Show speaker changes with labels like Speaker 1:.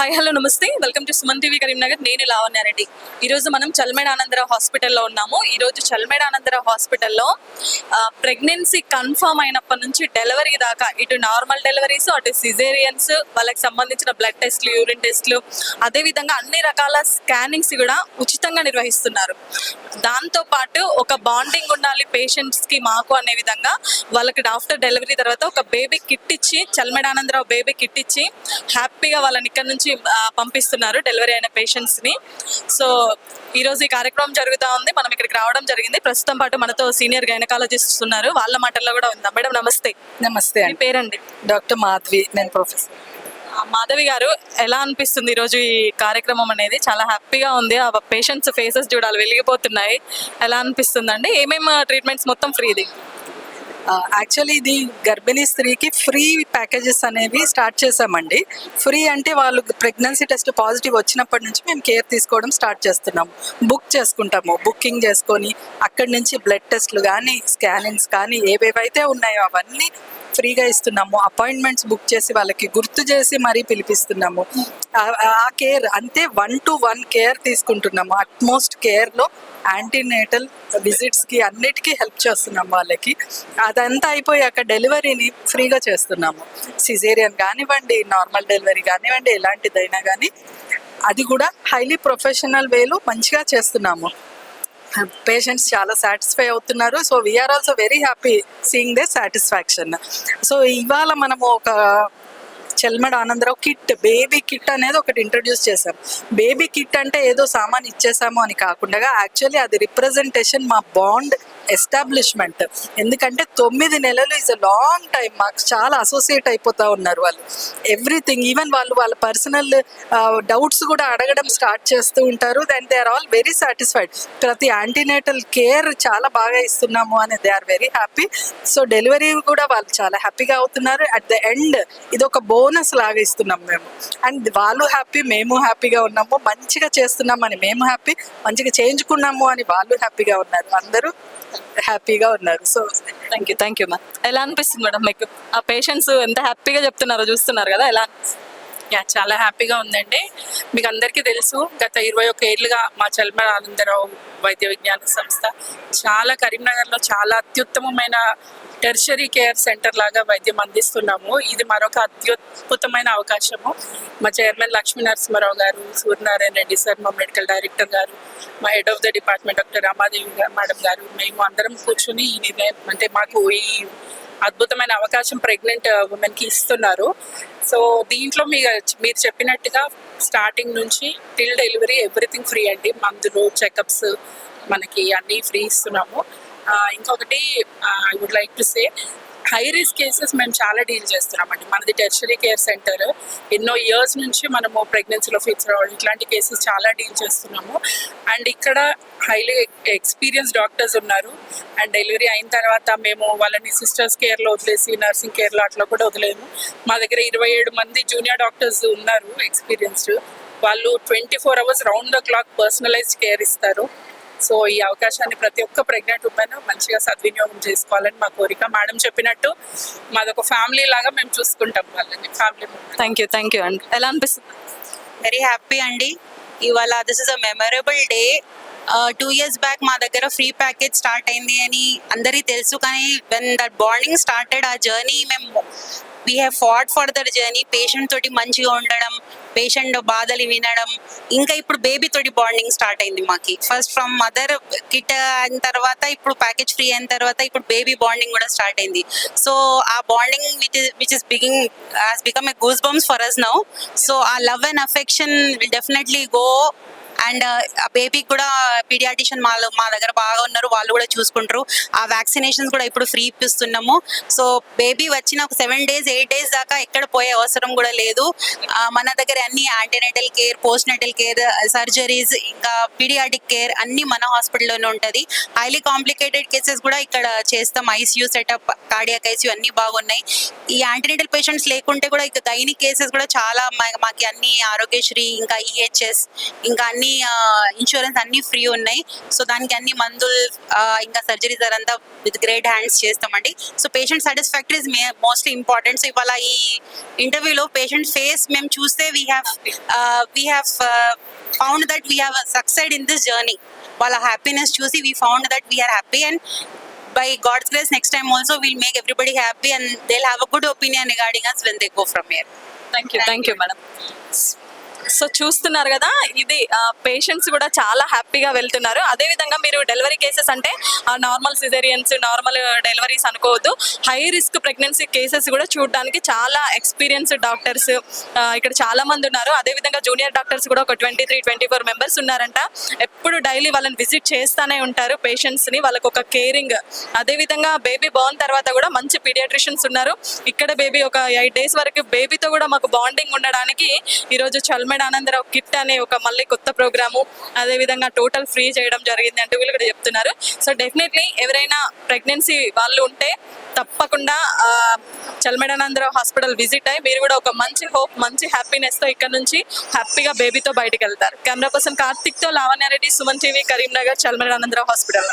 Speaker 1: Hi hello నమస్తే. Welcome to Suman TV Karimnagar. నేను లావణ్యారెడ్డి ఈరోజు మనం చల్మేడ ఆనందరావు హాస్పిటల్లో ఉన్నాము. ఈరోజు చల్మేడ ఆనందరావు హాస్పిటల్లో ప్రెగ్నెన్సీ కన్ఫర్మ్ అయినప్పటి నుంచి డెలివరీ దాకా ఇటు నార్మల్ డెలివరీస్ అటు సిజేరియన్స్ వాళ్ళకి సంబంధించిన బ్లడ్ టెస్ట్లు యూరిన్ టెస్ట్లు అదేవిధంగా అన్ని రకాల స్కానింగ్స్ కూడా ఉచితంగా నిర్వహిస్తున్నారు. దాంతో పాటు ఒక బాండింగ్ ఉండాలి పేషెంట్స్కి మాకు అనే విధంగా వాళ్ళకి ఆఫ్టర్ డెలివరీ తర్వాత ఒక బేబీ కిట్ ఇచ్చి చల్మెడ ఆనందరావు బేబీ కిట్ ఇచ్చి హ్యాపీగా వాళ్ళని ఇక్కడ నుంచి పంపిస్తున్నారు డెలివరీ అయిన పేషెంట్స్ని సో ఈ రోజు ఈ కార్యక్రమం జరుగుతా ఉంది. మనం ఇక్కడికి రావడం జరిగింది. ప్రస్తుతం పాటు మనతో సీనియర్ గైనకాలజిస్ట్ ఉన్నారు. వాళ్ళ మాటల్లో కూడా ఉందా మేడం నమస్తే.
Speaker 2: నమస్తే
Speaker 1: పేరండి?
Speaker 2: డాక్టర్ మాధవి నేను ప్రొఫెసర్.
Speaker 1: మాధవి గారు ఎలా అనిపిస్తుంది ఈరోజు ఈ కార్యక్రమం అనేది? చాలా హ్యాపీగా ఉంది. ఆ పేషెంట్స్ ఫేసెస్ చూడాలి వెలిగిపోతున్నాయి. ఎలా అనిపిస్తుంది అండి ఏమేమి ట్రీట్మెంట్స్ మొత్తం ఫ్రీది?
Speaker 2: యాక్చువల్లీ ఇది గర్భిణీ స్త్రీకి ఫ్రీ ప్యాకేజెస్ అనేవి స్టార్ట్ చేసామండి ఫ్రీ అంటే వాళ్ళు ప్రెగ్నెన్సీ టెస్ట్ పాజిటివ్ వచ్చినప్పటి నుంచి మేము కేర్ తీసుకోవడం స్టార్ట్ చేస్తున్నాం. బుక్ చేసుకుంటాము. బుకింగ్ చేసుకొని అక్కడి నుంచి బ్లడ్ టెస్ట్లు కానీ స్కానింగ్స్ కానీ ఏవేవైతే ఉన్నాయో అవన్నీ ఫ్రీగా ఇస్తున్నాము అపాయింట్మెంట్స్ బుక్ చేసి వాళ్ళకి గుర్తు చేసి మరీ పిలిపిస్తున్నాము. ఆ- కేర్ అంతే వన్ టు వన్ కేర్ తీసుకుంటున్నాము. అట్మోస్ట్ కేర్లో యాంటీనేటల్ విజిట్స్కి అన్నిటికీ హెల్ప్ చేస్తున్నాం వాళ్ళకి. అదంతా అయిపోయాక డెలివరీని ఫ్రీగా చేస్తున్నాము. సిజేరియన్ కానివ్వండి నార్మల్ డెలివరీ కానివ్వండి ఎలాంటిదైనా కానీ అది కూడా హైలీ ప్రొఫెషనల్ వేలో మంచిగా చేస్తున్నాము. పేషెంట్స్ చాలా సాటిస్ఫై అవుతున్నారు. So we are also very happy seeing they satisfaction so ఇవాళ మనము ఒక Chelmada Ananda Rao kit baby kit అనేది ఒకటి ఇంట్రడ్యూస్ చేశాం. బేబీ కిట్ అంటే ఏదో సామాన్ ఇచ్చేసాము అని కాకుండా యాక్చువల్లీ అది రిప్రజెంటేషన్ మా బాండ్ ఎస్టాబ్లిష్మెంట్. ఎందుకంటే తొమ్మిది నెలలు ఇస్ అ లాంగ్ టైం మాకు చాలా అసోసియేట్ అయిపోతూ ఉన్నారు వాళ్ళు. ఎవ్రీథింగ్ ఈవెన్ వాళ్ళు వాళ్ళ పర్సనల్ డౌట్స్ కూడా అడగడం స్టార్ట్ చేస్తూ ఉంటారు. Then they are all very satisfied ప్రతి యాంటీనేటల్ కేర్ చాలా బాగా ఇస్తున్నాము అని they are very happy so delivery కూడా వాళ్ళు చాలా హ్యాపీగా అవుతున్నారు. అట్ ద ఎండ్ ఇది ఒక బోనస్ లాగా ఇస్తున్నాం మేము. అండ్ వాళ్ళు హ్యాపీ మేము హ్యాపీగా ఉన్నాము. మంచిగా చేస్తున్నాం అని మేము హ్యాపీ మంచిగా చేయించుకున్నాము అని వాళ్ళు హ్యాపీగా ఉన్నారు. అందరూ హ్యాపీగా ఉన్నారు. So
Speaker 1: thank you thank you ma'am ఎలా అనిపిస్తుంది మేడం మీకు? ఆ పేషెంట్స్ ఎంత హ్యాపీగా చెప్తున్నారో చూస్తున్నారు కదా ఎలా అనిపిస్తుంది?
Speaker 3: యా చాలా హ్యాపీగా ఉందండి. మీకు అందరికీ తెలుసు గత ఇరవై ఒక ఏళ్ళుగా మా చల్మ ఆనందరావు వైద్య విజ్ఞాన సంస్థ చాలా కరీంనగర్లో చాలా అత్యుత్తమమైన టెర్షరీ కేర్ సెంటర్ లాగా వైద్యం అందిస్తున్నాము. ఇది మరొక అత్యుద్భుతమైన అవకాశము. మా చైర్మన్ లక్ష్మీ నరసింహారావు గారు సూర్యనారాయణ రెడ్డి సార్ మా మెడికల్ డైరెక్టర్ గారు మా head of the department doctor Ramadevi garu madam garu మేము అందరం కూర్చుని ఈ నిర్ణయం అంటే మాకు ఈ అద్భుతమైన అవకాశం ప్రెగ్నెంట్ ఉమెన్ uh, కి ఇస్తున్నారు. సో దీంట్లో మీ మీరు చెప్పినట్టుగా స్టార్టింగ్ నుంచి టిల్ డెలివరీ ఎవ్రీథింగ్ ఫ్రీ అండి. మందులు చెకప్స్ మనకి అన్నీ ఫ్రీ ఇస్తున్నాము. Uh, ఇంకొకటి I would like to say high risk cases మేము చాలా డీల్ చేస్తున్నామండి. మనది టెర్షరీ కేర్ సెంటర్ ఎన్నో ఇయర్స్ నుంచి మనము ప్రెగ్నెన్సీలో ఫిట్స్ రావడం ఇట్లాంటి కేసెస్ చాలా డీల్ చేస్తున్నాము. అండ్ ఇక్కడ హైలీ ఎక్స్పీరియన్స్ డాక్టర్స్ ఉన్నారు. అండ్ డెలివరీ అయిన తర్వాత మేము వాళ్ళని సిస్టర్స్ కేర్లో వదిలేసి నర్సింగ్ కేర్లో అట్లా కూడా వదిలేము. మా దగ్గర ఇరవై ఏడు మంది జూనియర్ డాక్టర్స్ ఉన్నారు ఎక్స్పీరియన్స్డ్ వాళ్ళు twenty four hours round the clock personalised care ఇస్తారు. సో ఈ అవకాశాన్ని ప్రతి ఒక్క ప్రెగ్నెంట్ ఉమెన్ మంచిగా సద్వినియోగం చేసుకోవాలని మా కోరిక. మేడం చెప్పినట్టు మాదొక ఫ్యామిలీ లాగా మేము చూసుకుంటాం వాళ్ళని family
Speaker 1: thank you thank you అండి ఎలా అనిపిస్తుంది?
Speaker 4: వెరీ హ్యాపీ అండి. ఇవాళ this is a memorable day two years back మా దగ్గర ఫ్రీ ప్యాకేజ్ స్టార్ట్ అయింది అని అందరికీ తెలుసు. కానీ వెన్ దట్ బాండింగ్ స్టార్టెడ్ ఆ జర్నీ మేము we have fought for their journey patient తోటి మంచిగా ఉండడం పేషెంట్ బాధలు వినడం ఇంకా ఇప్పుడు బేబీ తోటి బాండింగ్ స్టార్ట్ అయింది మాకి. ఫస్ట్ ఫ్రమ్ మదర్ కిట్ అయిన తర్వాత ఇప్పుడు ప్యాకేజ్ ఫ్రీ అయిన తర్వాత ఇప్పుడు బేబీ బాండింగ్ కూడా స్టార్ట్ అయింది. సో ఆ bonding which which is beginning has become a goose bumps for us now so ఆ love and affection definitely go and బేబీకి కూడా పీడియాటిషియన్ మా మా దగ్గర బాగా ఉన్నారు. వాళ్ళు కూడా చూసుకుంటారు. ఆ వ్యాక్సినేషన్స్ కూడా ఇప్పుడు ఫ్రీ ఇప్పిస్తున్నాము. సో బేబీ వచ్చిన ఒక సెవెన్ డేస్ ఎయిట్ డేస్ దాకా ఎక్కడ పోయే అవసరం కూడా లేదు. మన దగ్గర అన్ని antenatal care post natal care surgeries ఇంకా పీడియాటిక్ కేర్ అన్ని మన హాస్పిటల్లోనే ఉంటుంది. హైలీ కాంప్లికేటెడ్ కేసెస్ కూడా ఇక్కడ చేస్తాం. ఐసీయూ సెటప్ కార్డియాక్ ఐసీయూ అన్ని బాగున్నాయి. ఈ యాంటీనేటల్ పేషెంట్స్ లేకుంటే కూడా ఇక గైని కేసెస్ కూడా చాలా మాకి అన్ని ఆరోగ్యశ్రీ ఇంకా ఈహెచ్ఎస్ ఇంకా అన్ని అన్ని ఇన్సూరెన్స్ అన్ని ఫ్రీ ఉన్నాయి. సో దానికి అన్ని మందులు ఇంకా సర్జరీస్ అదంతా విత్ గ్రేట్ హ్యాండ్స్ చేస్తామండి. So patient satisfactory is mostly important so ఇవాళ ఈ ఇంటర్వ్యూలో పేషెంట్ ఫేస్ మేము చూస్తే we have we have found that we have succeed in this journey వాళ్ళ హ్యాపీనెస్ చూసి we found that we are happy and by God's grace next time also will make everybody happy and they have a good opinion regarding us when they go from here
Speaker 1: thank you thank you madam so చూస్తున్నారు కదా ఇది patients కూడా చాలా హ్యాపీగా వెళ్తున్నారు. అదే విధంగా మీరు డెలివరీ కేసెస్ అంటే నార్మల్ సిజేరియన్స్ నార్మల్ డెలివరీస్ అనుకోవద్దు. హై రిస్క్ ప్రెగ్నెన్సీ కేసెస్ కూడా చూడడానికి చాలా ఎక్స్పీరియన్స్ డాక్టర్స్ ఇక్కడ చాలా మంది ఉన్నారు. అదే విధంగా జూనియర్ డాక్టర్స్ కూడా ఒక twenty three twenty four members ఉన్నారంట. ఎప్పుడు డైలీ వాళ్ళని విజిట్ చేస్తూనే ఉంటారు పేషెంట్స్ని. వాళ్ళకి ఒక కేరింగ్ అదేవిధంగా బేబీ బాగున్న తర్వాత కూడా మంచి పీడియాట్రిషియన్స్ ఉన్నారు. ఇక్కడ బేబీ ఒక ఎయిట్ డేస్ వరకు బేబీతో కూడా మాకు బాండింగ్ ఉండడానికి ఈరోజు చల్మెడ ఆనందరావు కిట్ అనే ఒక మళ్ళీ కొత్త ప్రోగ్రాము అదే విధంగా టోటల్ ఫ్రీ చేయడం జరిగింది అంటూ వీళ్ళు కూడా చెప్తున్నారు. సో డెఫినెట్లీ ఎవరైనా ప్రెగ్నెన్సీ వాళ్ళు ఉంటే తప్పకుండా చల్మడానందరావు హాస్పిటల్ విజిట్ అయ్యి మీరు కూడా ఒక మంచి హోప్ మంచి హ్యాపీనెస్తో ఇక్కడ నుంచి హ్యాపీగా బేబీతో బయటకు వెళ్తారు. కెమెరా పర్సన్ కార్తిక్తో లావణ్యారెడ్డి సుమన్ టీవీ కరీంనగర్ చల్మడానందరావు హాస్పిటల్.